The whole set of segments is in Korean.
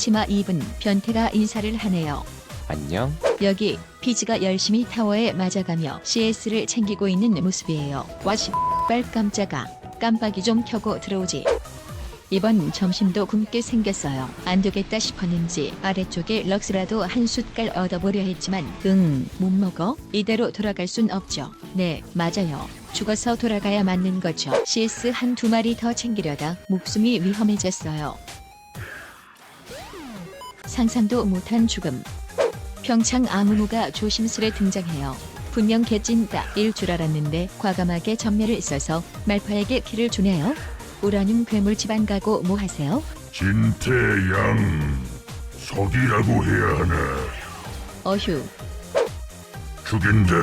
치마 입은 변태가 인사를 하네요. 안녕. 여기 피지가 열심히 타워에 맞아가며 CS를 챙기고 있는 모습이에요. 와씨 빨 깜짝아 깜빡이 좀 켜고 들어오지. 이번 점심도 굶게 생겼어요. 안 되겠다 싶었는지 아래쪽에 럭스라도 한 숟갈 얻어보려 했지만 응, 못 먹어? 이대로 돌아갈 순 없죠. 네, 맞아요. 죽어서 돌아가야 맞는 거죠. CS 한 두 마리 더 챙기려다 목숨이 위험해졌어요. 상상도 못한 죽음. 평창 아무무가 조심스레 등장해요. 분명 개찐다 일 줄 알았는데 과감하게 전멸을 써서 말파에게 키를 주네요. 우라늄 괴물 집안 가고 뭐 하세요? 진태양 석이라고 해야 하나 어휴, 죽인다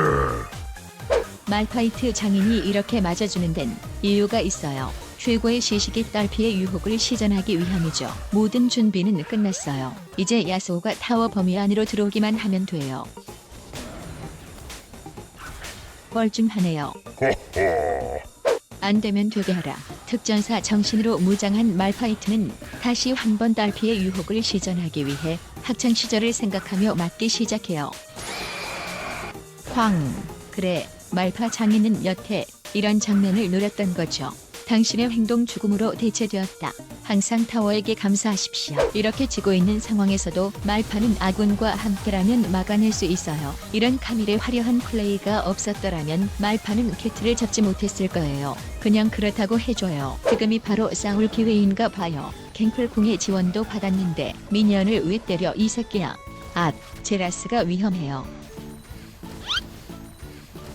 말파이트 장인이 이렇게 맞아주는 데는 이유가 있어요. 최고의 시식이 딸피의 유혹을 시전하기 위함이죠. 모든 준비는 끝났어요. 이제 야소가 타워 범위 안으로 들어오기만 하면 돼요. 뻘쭘하네요. 안 되면 되게 하라. 특전사 정신으로 무장한 말파이트는 다시 한번 딸피의 유혹을 시전하기 위해 학창 시절을 생각하며 맞기 시작해요. 황. 그래, 말파 장인은 여태 이런 장면을 노렸던 거죠. 당신의 행동 죽음으로 대체되었다. 항상 타워에게 감사하십시오. 이렇게 지고 있는 상황에서도 말파는 아군과 함께라면 막아낼 수 있어요. 이런 카밀의 화려한 플레이가 없었더라면 말파는 캐트를 잡지 못했을 거예요. 그냥 그렇다고 해줘요. 지금이 바로 싸울 기회인가 봐요. 갱플궁의 지원도 받았는데 미니언을 왜 때려 이 새끼야. 아, 제라스가 위험해요.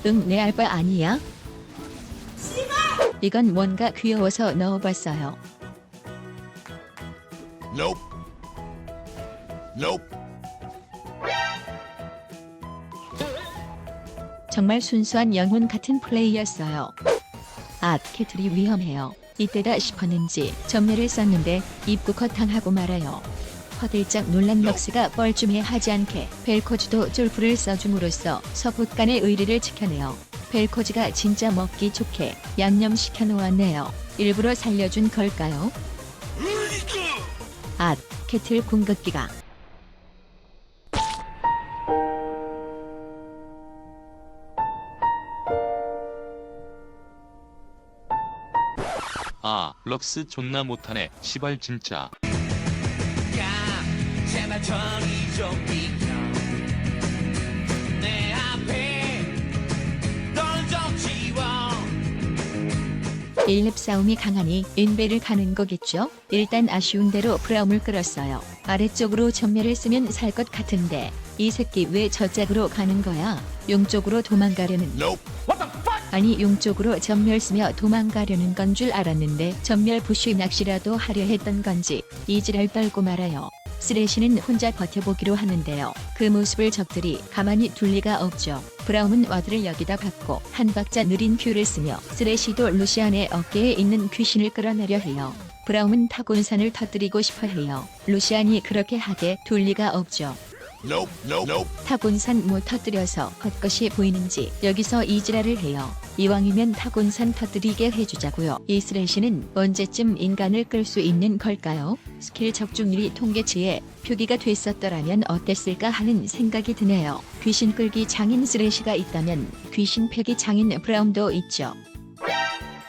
응, 내 알바 아니야? 이건 뭔가 귀여워서 넣어봤어요. Nope Nope 정말 순수한 영혼 같은 플레이였어요. 아, 캐틀이 위험해요. 이때다 싶었는지 전멸을 썼는데 입구컷 당하고 말아요. 허들짝 놀란 럭스가 뻘쭘해 하지 않게 벨코즈도 쫄프를 써줌으로써 서붓 간의 의리를 지켜내요. 벨코즈가 진짜 먹기 좋게 양념 시켜 놓았네요. 일부러 살려준 걸까요? 아, 캐틀 궁극기가 아, 럭스 존나 못하네. 시발 진짜. 제발 저리 좀 비켜 1렙 싸움이 강하니 인베를 가는 거겠죠? 일단 아쉬운 대로 브라움을 끌었어요. 아래쪽으로 전멸을 쓰면 살 것 같은데 이 새끼 왜 저짝으로 가는 거야? 용 쪽으로 도망가려는 Nope 아니 용 쪽으로 전멸 쓰며 도망가려는 건 줄 알았는데 전멸 부쉬 낚시라도 하려 했던 건지 이지랄 떨고 말아요. 쓰레쉬는 혼자 버텨보기로 하는데요. 그 모습을 적들이 가만히 둘 리가 없죠. 브라움은 와드를 여기다 박고 한 박자 느린 큐를 쓰며 쓰레쉬도 루시안의 어깨에 있는 귀신을 끌어내려 해요. 브라움은 타곤산을 터뜨리고 싶어 해요. 루시안이 그렇게 하게 둘 리가 없죠. 타곤산 못 터뜨려서 헛것이 보이는지 여기서 이지랄을 해요. 이왕이면 타곤산 터뜨리게 해주자고요. 이 쓰레쉬는 언제쯤 인간을 끌 수 있는 걸까요? 스킬 적중률이 통계치에 표기가 됐었더라면 어땠을까 하는 생각이 드네요. 귀신 끌기 장인 쓰레쉬가 있다면 귀신 패기 장인 브라움도 있죠.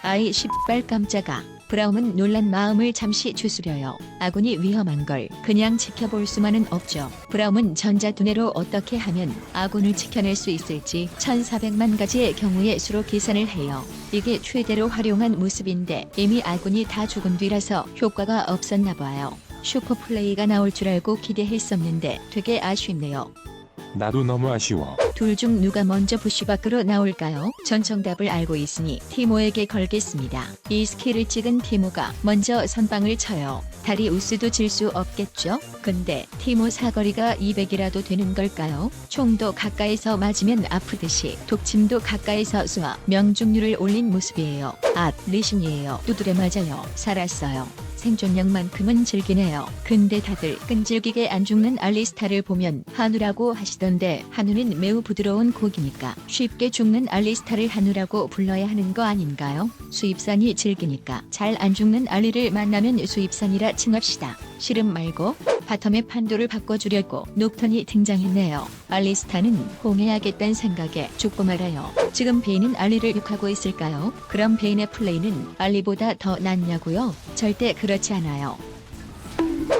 아이 십발 깜짝아. 브라움은 놀란 마음을 잠시 추스려요. 아군이 위험한 걸 그냥 지켜볼 수만은 없죠. 브라움은 전자두뇌로 어떻게 하면 아군을 지켜낼 수 있을지 1400만 가지의 경우의 수로 계산을 해요. 이게 최대로 활용한 모습인데 이미 아군이 다 죽은 뒤라서 효과가 없었나 봐요. 슈퍼 플레이가 나올 줄 알고 기대했었는데 되게 아쉽네요. 나도 너무 아쉬워. 둘 중 누가 먼저 부시 밖으로 나올까요? 전 정답을 알고 있으니 티모에게 걸겠습니다. 이 스킬을 찍은 티모가 먼저 선방을 쳐요. 다리 우스도 질 수 없겠죠? 근데 티모 사거리가 200이라도 되는 걸까요? 총도 가까이서 맞으면 아프듯이 독침도 가까이서 쏘아 명중률을 올린 모습이에요. 아, 리신이에요. 두드려 맞아요. 살았어요. 생존력만큼은 즐기네요. 근데 다들 끈질기게 안 죽는 알리스타를 보면 한우라고 하시던데 한우는 매우 부드러운 고기니까 쉽게 죽는 알리스타를 한우라고 불러야 하는 거 아닌가요? 수입산이 즐기니까 잘 안 죽는 알리를 만나면 수입산이라 칭합시다. 실험 말고 바텀의 판도를 바꿔주려고 녹턴이 등장했네요. 알리스타는 홍해야겠다는 생각에 죽고 말아요. 지금 베인은 알리를 욕하고 있을까요? 그럼 베인의 플레이는 알리보다 더 낫냐고요? 절대 그렇지 않아요.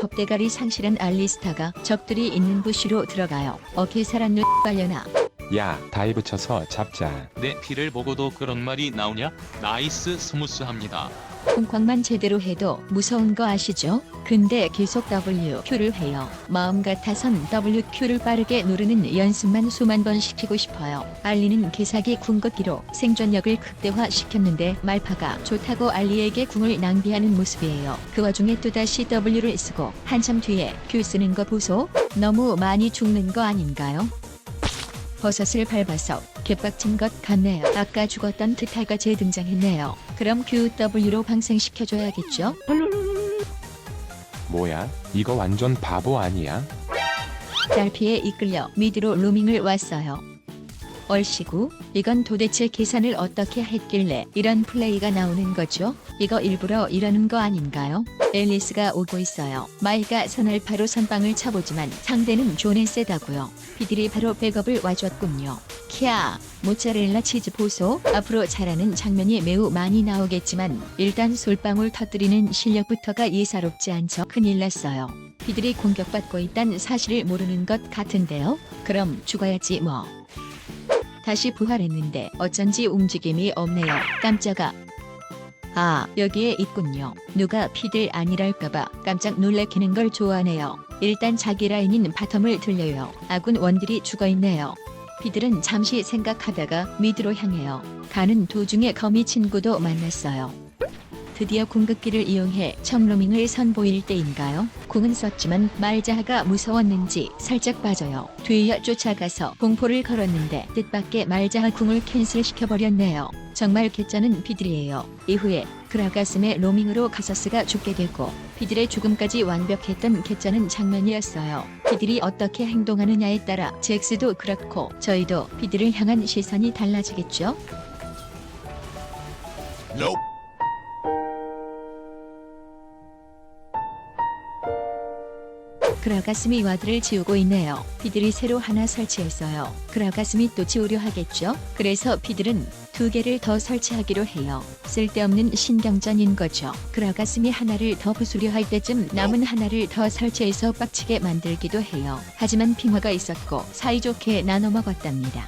법대가리 상실한 알리스타가 적들이 있는 부시로 들어가요. 어케 살았누 빨려나. 야, 다이브 쳐서 잡자. 내 피를 보고도 그런 말이 나오냐? 나이스 스무스합니다. 콩쾅만 제대로 해도 무서운 거 아시죠? 근데 계속 WQ를 해요. 마음 같아선 WQ를 빠르게 누르는 연습만 수만 번 시키고 싶어요. 알리는 개사기 궁극기로 생존력을 극대화시켰는데 말파가 좋다고 알리에게 궁을 낭비하는 모습이에요. 그 와중에 또다시 W를 쓰고 한참 뒤에 Q 쓰는 거 보소? 너무 많이 죽는 거 아닌가요? 버섯을 밟아서 개빡친 것 같네요. 아까 죽었던 트타가 재등장했네요. 그럼 QW로 방생시켜줘야겠죠? 뭐야? 이거 완전 바보 아니야? 딸피에 이끌려 미드로 로밍을 왔어요. 얼씨구, 이건 도대체 계산을 어떻게 했길래 이런 플레이가 나오는 거죠? 이거 일부러 이러는 거 아닌가요? 앨리스가 오고 있어요. 마이가 선알파로 선빵을 쳐보지만 상대는 존에 세다고요. 비들이 바로 백업을 와줬군요. 키아, 모짜렐라 치즈 보소. 앞으로 잘하는 장면이 매우 많이 나오겠지만 일단 솔방울 터뜨리는 실력부터가 예사롭지 않죠. 큰일 났어요. 비들이 공격받고 있다는 사실을 모르는 것 같은데요. 그럼 죽어야지 뭐. 다시 부활했는데 어쩐지 움직임이 없네요. 깜짝아. 아, 여기에 있군요. 누가 피들 아니랄까봐 깜짝 놀래키는 걸 좋아하네요. 일단 자기 라인인 바텀을 들려요. 아군 원딜이 죽어있네요. 피들은 잠시 생각하다가 미드로 향해요. 가는 도중에 거미 친구도 만났어요. 드디어 궁극기를 이용해 청로밍을 선보일 때인가요? 궁은 썼지만 말자가 무서웠는지 살짝 빠져요. 뒤이어 쫓아가서 공포를 걸었는데 뜻밖의 말자하 궁을 캔슬시켜버렸네요. 정말 개쩌는 비들이에요. 이후에 그라가슴의 로밍으로 가서스가 죽게 되고 비들의 죽음까지 완벽했던 개쩌는 장면이었어요. 비들이 어떻게 행동하느냐에 따라 잭스도 그렇고 저희도 비들을 향한 시선이 달라지겠죠? Nope. 그라가스미 와드를 지우고 있네요. 비들이 새로 하나 설치했어요. 그라가스미 또 지우려 하겠죠? 그래서 비들은 두 개를 더 설치하기로 해요. 쓸데없는 신경전인 거죠. 그라가스미 하나를 더 부수려 할 때쯤 남은 하나를 더 설치해서 빡치게 만들기도 해요. 하지만 핑화가 있었고 사이좋게 나눠 먹었답니다.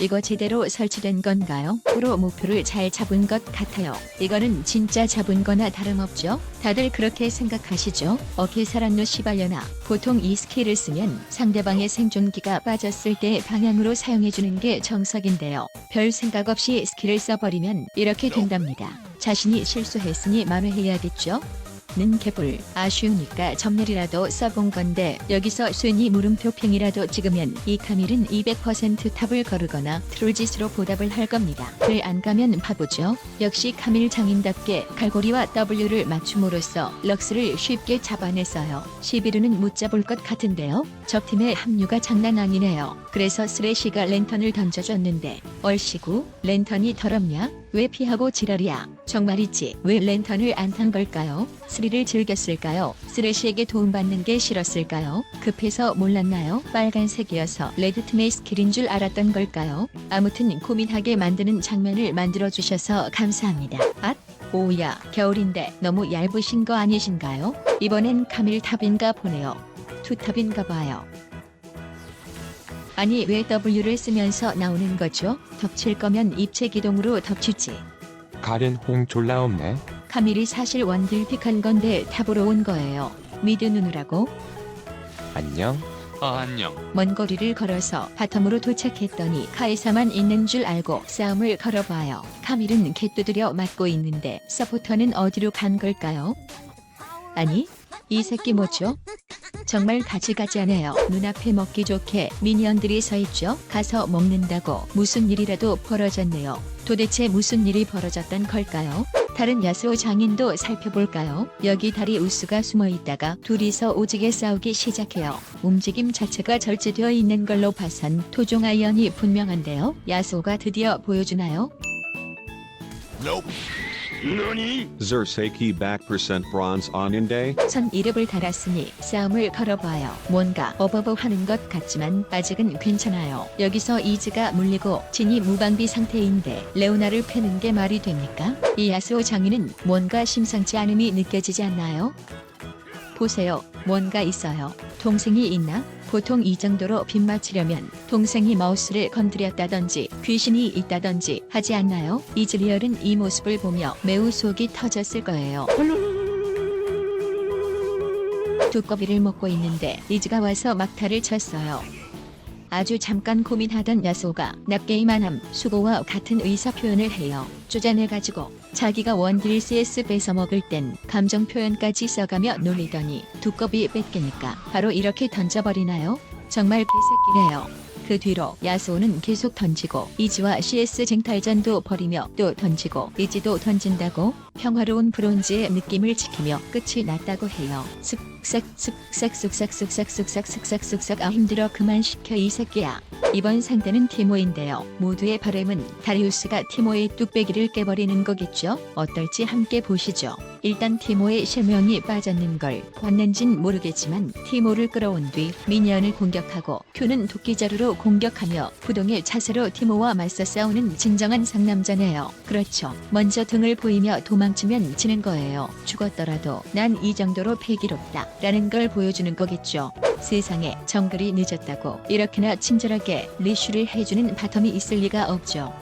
이거 제대로 설치된 건가요? 프로 목표를 잘 잡은 것 같아요. 이거는 진짜 잡은 거나 다름없죠? 다들 그렇게 생각하시죠? 어케 사란노 시발려나 보통 이 스킬을 쓰면 상대방의 생존기가 빠졌을 때 방향으로 사용해주는 게 정석인데요. 별 생각 없이 스킬을 써버리면 이렇게 된답니다. 자신이 실수했으니 만회해야겠죠? 는 개불 아쉬우니까 점멸이라도 써본 건데 여기서 순위 물음표 핑이라도 찍으면 이 카밀은 200% 탑을 거르거나 트롤짓으로 보답을 할 겁니다. 글 안 가면 바보죠. 역시 카밀 장인답게 갈고리와 W를 맞춤으로써 럭스를 쉽게 잡아냈어요. 시비르는 못 잡을 것 같은데요. 적팀의 합류가 장난 아니네요. 그래서 쓰레쉬가 랜턴을 던져줬는데 얼씨구 랜턴이 더럽냐? 왜 피하고 지랄이야? 정말이지 왜 랜턴을 안 탄 걸까요? 스리를 즐겼을까요? 쓰레쉬에게 도움받는 게 싫었을까요? 급해서 몰랐나요? 빨간색이어서 레드팀의 스킬인 줄 알았던 걸까요? 아무튼 고민하게 만드는 장면을 만들어 주셔서 감사합니다. 앗? 오야 겨울인데 너무 얇으신 거 아니신가요? 이번엔 카밀 탑인가 보네요. 투탑인가 봐요. 아니 왜 W를 쓰면서 나오는 거죠? 덮칠 거면 입체 기동으로 덮치지. 가렌 홍 졸라 없네. 카밀이 사실 원딜 픽한 건데 탑으로 온 거예요. 미드 누누라고 안녕? 아 안녕. 먼 거리를 걸어서 바텀으로 도착했더니 카이사만 있는 줄 알고 싸움을 걸어봐요. 카밀은 개 두드려 맞고 있는데 서포터는 어디로 간 걸까요? 아니 이 새끼 뭐죠? 정말 가지가지하네요. 눈앞에 먹기 좋게 미니언들이 서 있죠. 가서 먹는다고 무슨 일이라도 벌어졌네요. 도대체 무슨 일이 벌어졌던 걸까요? 다른 야스오 장인도 살펴볼까요? 여기 다리 우스가 숨어 있다가 둘이서 오지게 싸우기 시작해요. 움직임 자체가 절제되어 있는 걸로 봐선 토종 아이언이 분명한데요. 야스오가 드디어 보여주나요? Nope. 너니? Zerseki back percent bronze on Inde. 선 이름을 달았으니 싸움을 걸어봐요. 뭔가 어버버 하는 것 같지만 아직은 괜찮아요. 여기서 이즈가 물리고 진이 무방비 상태인데 레오나를 패는 게 말이 됩니까? 이 야스오 장인은 뭔가 심상치 않음이 느껴지지 않나요? 보세요. 뭔가 있어요. 동생이 있나? 보통 이 정도로 빗맞추려면 동생이 마우스를 건드렸다든지 귀신이 있다든지 하지 않나요? 이즈리얼은 이 모습을 보며 매우 속이 터졌을 거예요. 두꺼비를 먹고 있는데 이즈가 와서 막타를 쳤어요. 아주 잠깐 고민하던 야소가 납게임한함 수고와 같은 의사 표현을 해요. 쪼잔해가지고 자기가 원딜 CS 뺏어 먹을 땐 감정 표현까지 써가며 놀리더니 두꺼비 뺏기니까 바로 이렇게 던져버리나요? 정말 개새끼네요. 그 뒤로 야소는 계속 던지고 이지와 CS 쟁탈전도 벌이며 또 던지고 이지도 던진다고 평화로운 브론즈의 느낌을 지키며 끝이 났다고 해요. 쓱싹 쓱싹 쓱싹 쓱싹 쓱싹 쓱싹 쓱싹 아 힘들어 그만 시켜 이 새끼야. 이번 상대는 티모인데요. 모두의 바램은 다리우스가 티모의 뚝배기를 깨버리는 거겠죠? 어떨지 함께 보시죠. 일단 티모의 실명이 빠졌는 걸 봤는진 모르겠지만 티모를 끌어온 뒤 미니언을 공격하고 큐는 도끼자루로 공격하며 부동의 자세로 티모와 맞서 싸우는 진정한 상남자네요. 그렇죠. 먼저 등을 보이며 도망치면 지는 거예요. 죽었더라도 난 이 정도로 패기롭다 라는 걸 보여주는 거겠죠. 세상에 정글이 늦었다고 이렇게나 친절하게 리슈를 해주는 바텀이 있을 리가 없죠.